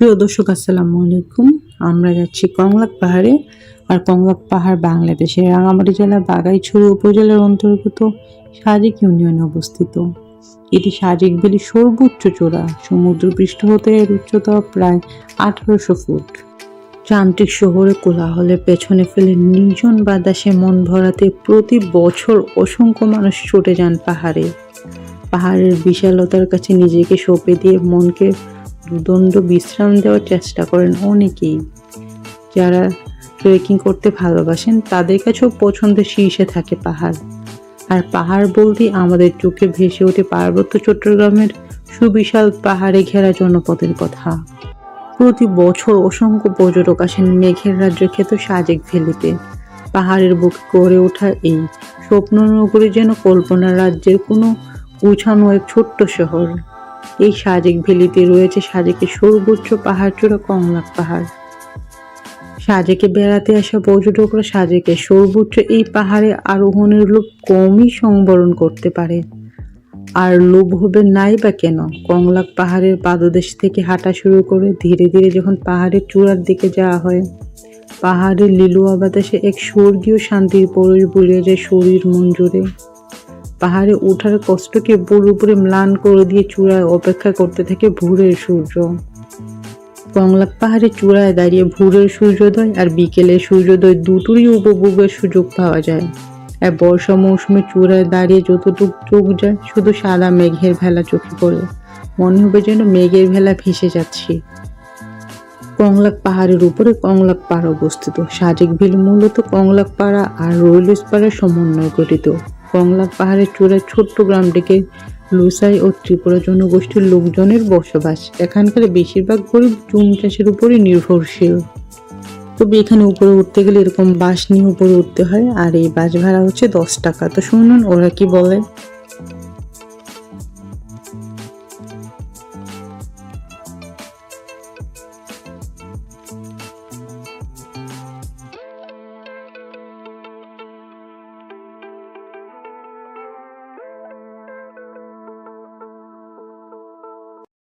প্রিয় দর্শক, আসসালামু আলাইকুম। আমরা যাচ্ছি কংলাক পাহাড়ে। আর কংলাক পাহাড় বাংলাদেশের রাঙামাটি জেলার বাগাইছড়ি উপজেলার অন্তর্গত সাজেক ইউনিয়নে অবস্থিত। এটি সাজেক ভ্যালির সর্বোচ্চ চূড়া। সমুদ্র পৃষ্ঠ হতে এর উচ্চতা প্রায় আঠারোশো ফুট। যান্ত্রিক শহরে কোলাহলের পেছনে ফেলে নির্জন বাতাসে মন ভরাতে প্রতি বছর অসংখ্য মানুষ ছুটে যান পাহাড়ে। পাহাড়ের বিশালতার কাছে নিজেকে সঁপে দিয়ে মনকে দুদণ্ড বিশ্রাম দেওয়ার চেষ্টা করেন অনেকেই। যারা ট্রেকিং করতে ভালোবাসেন, তাদের কাছেও পছন্দের শীর্ষে থাকে পাহাড়। আর পাহাড় বলতেই আমাদের চোখে ভেসে ওঠে পার্বত্য চট্টগ্রামের সুবিশাল পাহাড়ে ঘেরা জনপদের কথা। প্রতি বছর অসংখ্য পর্যটক আসেন মেঘের রাজ্যের খ্যাত সাজেক ভ্যালিতে পাহাড়ের বুকে গড়ে ওঠা এই স্বপ্ননগরী যেন কল্পনা রাজ্যের কোনো গুছানো এক ছোট্ট শহর। এই সাজেক ভ্যালিতে রয়েছে সাজেকের সর্বোচ্চ পাহাড়, চূড়া কংলাক পাহাড়। সাজেকে বেড়াতে আসা পর্যটকরা সাজেকের সর্বোচ্চ এই পাহাড়ে আরোহণের লোভ কমই সংবরণ করতে পারে। আর লোভ হবে নাই বা কেন? কংলাক পাহাড়ের পাদদেশ থেকে হাঁটা শুরু করে ধীরে ধীরে যখন পাহাড়ের চূড়ার দিকে যাওয়া হয়, পাহাড়ের লিলুয়া বাতাসে এক স্বর্গীয় শান্তির পরিশ বলিয়ে যায় শরীর মন জুড়ে। পাহাড়ে ওঠার কষ্টকে পুরোপুরি ম্লান করে দিয়ে চূড়ায় অপেক্ষা করতে থাকে ভোরের সূর্য। কংলাক পাহাড়ে চূড়ায় দাঁড়িয়ে ভোরের সূর্যোদয় আর বিকেলের সূর্যোদয় দুটোরই উপভোগের সুযোগ পাওয়া যায়। আর বর্ষা মৌসুমে চূড়ায় দাঁড়িয়ে যতটুকু চোখ যায়, শুধু সাদা মেঘের ভেলা চোখে পড়ে। মনে হবে যেন মেঘের ভেলা ভেসে যাচ্ছি। কংলাক পাহাড়ের উপরে কংলাক পাড়া অবস্থিত। সাজেক ভিল মূলত কংলাক পাড়া আর রোলস পাড়ার সমন্বয়ে গঠিত। কংলাক পাহাড়ের চূড়ায় ছোট্ট গ্রামটিকে লুসাই ও ত্রিপুরা জনগোষ্ঠীর লোকজনের বসবাস। এখানকার বেশিরভাগ গরিব জুম চাষের উপরই নির্ভরশীল। তবে এখানে উপরে উঠতে গেলে এরকম বাস নিয়ে উপরে উঠতে হয়, আর এই বাস ভাড়া হচ্ছে দশ টাকা। তো শুনুন, ওরা কি বলে?